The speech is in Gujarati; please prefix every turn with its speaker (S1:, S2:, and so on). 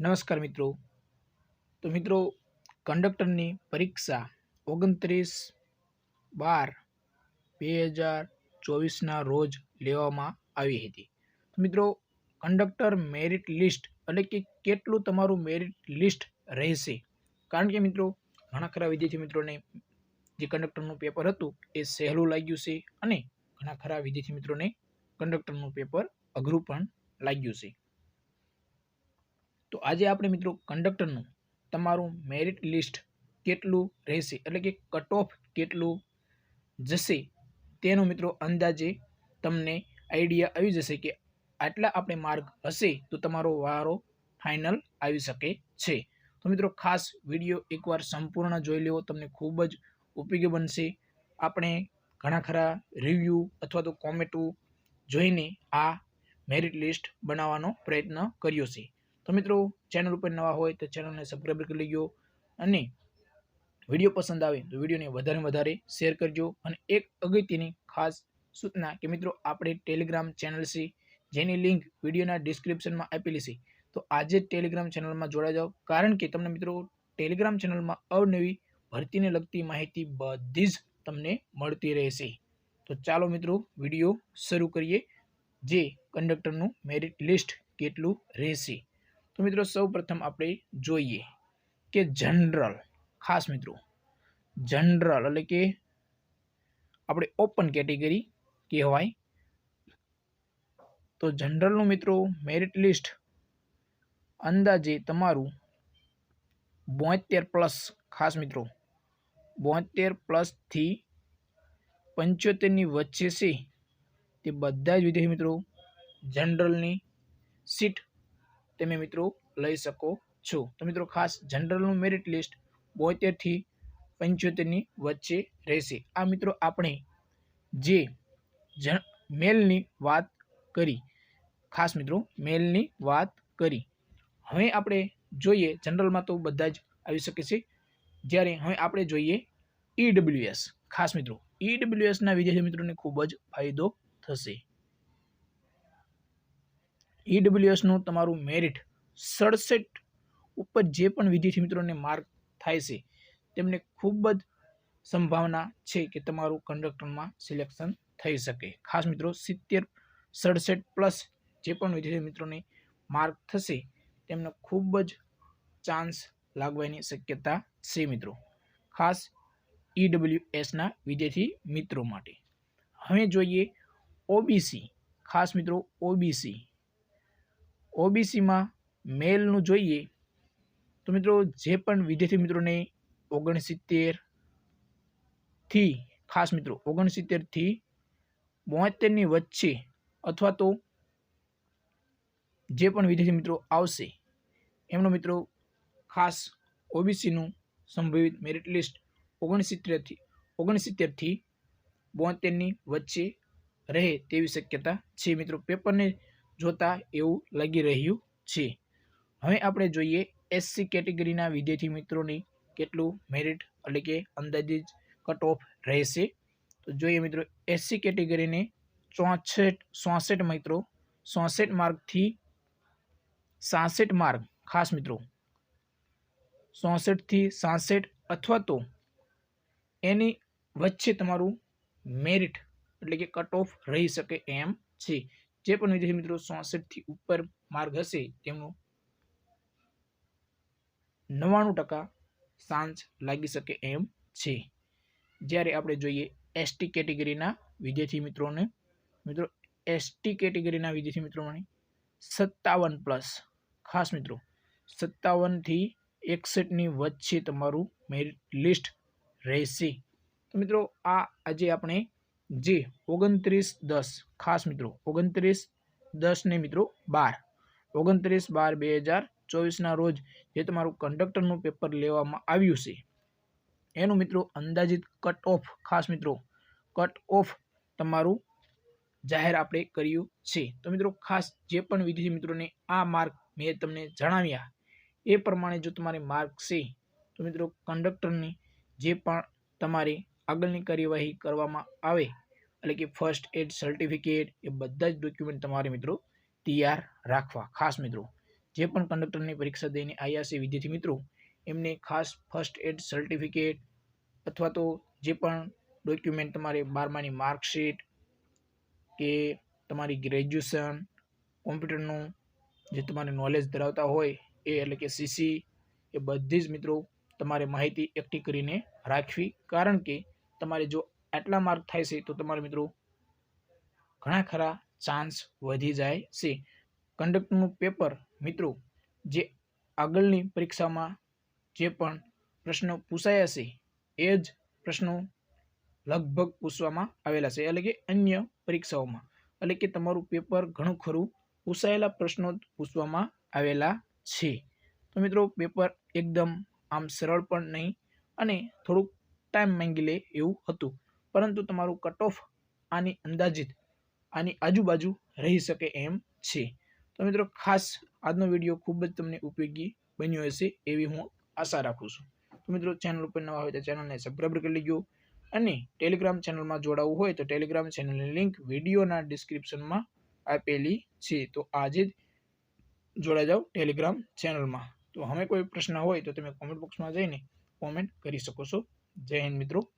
S1: નમસ્કાર મિત્રો. તો મિત્રો, કંડક્ટરની પરીક્ષા ઓગણત્રીસ બાર બે હજાર ચોવીસના રોજ લેવામાં આવી હતી. તો મિત્રો, કંડક્ટર મેરિટ લિસ્ટ એટલે કે કેટલું તમારું મેરિટ લિસ્ટ રહેશે? કારણ કે મિત્રો, ઘણા ખરા વિદ્યાર્થી મિત્રોને જે કંડક્ટરનું પેપર હતું એ સહેલું લાગ્યું છે અને ઘણા ખરા વિદ્યાર્થી મિત્રોને કંડક્ટરનું પેપર અઘરું પણ લાગ્યું છે. તો આજે આપણે મિત્રો કંડક્ટરનું તમારું મેરિટ લિસ્ટ કેટલું રહેશે? એટલે કે કટ ઓફ કેટલું જશે? તેનો મિત્રો અંદાજે તમને આઈડિયા આવી જશે કે આટલા આપણે માર્ક હશે તો તમારો વારો ફાઇનલ આવી શકે છે. તો મિત્રો ખાસ વીડિયો એકવાર સંપૂર્ણ જોઈ લેવો, તમને ખૂબ જ ઉપયોગી બનશે. આપણે ઘણા ખરા રિવ્યૂ અથવા તો કોમેન્ટો જોઈને આ મેરિટ લિસ્ટ બનાવવાનો પ્રયત્ન કર્યો છે. તો મિત્રો ચેનલ ઉપર નવા હોય તો ચેનલને સબસ્ક્રાઈબ કરી લેજો અને વીડિયો પસંદ આવે તો વિડીયોને વધારે વધારે શેર કરજો. અને એક અગત્યની ખાસ સૂચના કે મિત્રો, આપણે ટેલિગ્રામ ચેનલ છે, જેની લિંક વિડીયોના ડિસ્ક્રિપ્શનમાં આપેલી છે. તો આજે ટેલિગ્રામ ચેનલમાં જોડાઈ જાઓ. કારણ કે તમને મિત્રો ટેલિગ્રામ ચેનલમાં અવનવી ભરતીને લગતી માહિતી બધી જ તમને મળતી રહેશે. તો ચાલો મિત્રો વીડિયો શરૂ કરીએ. જે કંડક્ટરનું મેરિટ લિસ્ટ કેટલું રહેશે? તો મિત્રો સૌ પ્રથમ આપણે જોઈએ કે જનરલ, ખાસ મિત્રો, જનરલ એટલે કે આપણે ઓપન કેટેગરી કહેવાય. તો જનરલનું મિત્રો મેરિટ લિસ્ટ અંદાજે તમારું બોતેર પ્લસ ખાસ મિત્રો, બોતેર પ્લસથી પંચોતેરની વચ્ચે છે તે બધા જ વિદ્યાર્થી મિત્રો જનરલની સીટ તમે મિત્રો લઈ શકો છો. તો મિત્રો ખાસ જનરલનું મેરિટ લિસ્ટ બોતેરથી પંચોતેરની વચ્ચે રહેશે. આ મિત્રો આપણે જે મેલની વાત કરી. ખાસ મિત્રો મેલની વાત કરી. હવે આપણે જોઈએ જનરલમાં તો બધા જ આવી શકે છે. જ્યારે હવે આપણે જોઈએ ઈડબ્લ્યુએસ ખાસ મિત્રો ઈડબ્લ્યુએસના વિદ્યાર્થી મિત્રોને ખૂબ જ ફાયદો થશે. ઈડબ્લ્યુએસનું તમારું મેરિટ સડસઠ ઉપર જે પણ વિદ્યાર્થી મિત્રોને માર્ક થાય છે, તેમને ખૂબ જ સંભાવના છે કે તમારું કંડક્ટરમાં સિલેક્શન થઈ શકે. ખાસ મિત્રો, સિત્તેર, સડસઠ પ્લસ જે પણ વિદ્યાર્થી મિત્રોને માર્ક થશે, તેમને ખૂબ જ ચાન્સ લાગવાની શક્યતા છે મિત્રો. ખાસ ઈડબ્લ્યુએસના વિદ્યાર્થી મિત્રો માટે. હવે જોઈએ ઓબીસી. ખાસ મિત્રો, ઓબીસી ઓબીસીમાં મેલનું જોઈએ તો મિત્રો જે પણ વિદ્યાર્થી મિત્રોને ઓગણસિત્તેરથી, ખાસ મિત્રો ઓગણસિત્તેરથી બોતેરની વચ્ચે અથવા તો જે પણ વિદ્યાર્થી મિત્રો આવશે, એમનો મિત્રો ખાસ ઓબીસીનું સંભવિત મેરિટ લિસ્ટ ઓગણસિત્તેરથી ઓગણસિત્તેરથી બોતેરની વચ્ચે રહે તેવી શક્યતા છે મિત્રો. પેપરને જોતા એવું લાગી રહ્યું છે. હવે આપણે જોઈએ એસસી કેટેગરીના વિદ્યાર્થી મિત્રોની કેટલું મેરિટ એટલે કે અંદાજિત કટ ઓફ રહેશે. તો જોઈએ મિત્રો એસસી કેટેગરીને ચોસઠ ચોસઠ મિત્રો, ચોસઠ માર્કથી સાસઠ માર્ક, ખાસ મિત્રો. ચોસઠથી સાસઠ અથવા તો એની વચ્ચે તમારું મેરિટ એટલે કે કટ ઓફ રહી શકે એમ છે. જે પણ વિદ્યાર્થી મિત્રો ચોસઠથી ઉપર માર્ગ હશે, તેમનું નવ્વાણું ટકા સાંજ લાગી શકે એમ છે. જ્યારે આપણે જોઈએ એસટી કેટેગરીના વિદ્યાર્થી મિત્રોને, મિત્રો એસટી કેટેગરીના વિદ્યાર્થી મિત્રોને સત્તાવન પ્લસ, ખાસ મિત્રો સત્તાવનથી એકસઠની વચ્ચે તમારું મેરિટ લિસ્ટ રહેશે. તો મિત્રો આ આજે આપણે જે, ઓગણત્રીસ દસ. ખાસ મિત્રો, ઓગણત્રીસ દસ ને મિત્રો બાર. ઓગણત્રીસ બાર બે હજાર ચોવીસના રોજ જે તમારું કંડક્ટરનું પેપર લેવામાં આવ્યું છે, એનું મિત્રો અંદાજિત કટ ઓફ ખાસ મિત્રો કટ ઓફ તમારું જાહેર આપણે કર્યું છે. તો મિત્રો, ખાસ જે પણ વિદ્યાર્થી મિત્રોને, આ માર્ક મેં તમને જણાવ્યા. એ પ્રમાણે જો તમારે માર્ક છે, તો મિત્રો કંડક્ટરની જે પણ તમારી આગળની કાર્યવાહી કરવામાં આવે, એટલે કે ફર્સ્ટ એડ સર્ટિફિકેટ એ બધા જ ડોક્યુમેન્ટ તમારે મિત્રો તૈયાર રાખવા. ખાસ મિત્રો, જે પણ કંડક્ટરની પરીક્ષા દઈને આવ્યા છે વિદ્યાર્થી મિત્રો, એમને ખાસ ફર્સ્ટ એડ સર્ટિફિકેટ અથવા તો જે પણ ડોક્યુમેન્ટ તમારે બારમાની માર્કશીટ કે તમારી ગ્રેજ્યુએશન કોમ્પ્યુટરનું જે તમારે નોલેજ ધરાવતા હોય એ, એટલે કે સીસી એ બધી જ મિત્રો તમારે માહિતી એકઠી કરીને રાખવી. કારણ કે તમારે જો આટલા માર્ક થાય છે, તો તમારે મિત્રો ઘણા ખરા ચાન્સ વધી જાય છે. કંડક્ટરનું પેપર મિત્રો, જે આગળની પરીક્ષામાં જે પણ પ્રશ્નો પૂછાયા છે, એ જ પ્રશ્નો લગભગ પૂછવામાં આવેલા છે, એટલે કે અન્ય પરીક્ષાઓમાં. એટલે કે તમારું પેપર ઘણું ખરું પૂછાયેલા પ્રશ્નો પૂછવામાં આવેલા છે. તો મિત્રો પેપર એકદમ આમ સરળ પણ નહીં અને થોડુંક ટાઈમ માંગી લે એવું હતું. પરંતુ તમારું કટ ઓફ આની અંદાજિત આની આજુબાજુ રહી શકે એમ છે. તો મિત્રો, ખાસ આજનો વીડિયો ખૂબ જ તમને ઉપયોગી બન્યો હશે એવી હું આશા રાખું છું. તો મિત્રો ચેનલ ઉપર નવા હોય તો ચેનલને સબસ્ક્રાઈબ કરી લેજો અને ટેલિગ્રામ ચેનલમાં જોડાવવું હોય તો ટેલિગ્રામ ચેનલની લિંક વિડીયોના ડિસ્ક્રિપ્શનમાં આપેલી છે. તો આજે જ જોડાઈ જાઓ ટેલિગ્રામ ચેનલમાં તો હવે કોઈ પ્રશ્ન હોય તો તમે કોમેન્ટ બોક્સમાં જઈને કોમેન્ટ કરી શકો છો. જય હિન્દ મિત્રો.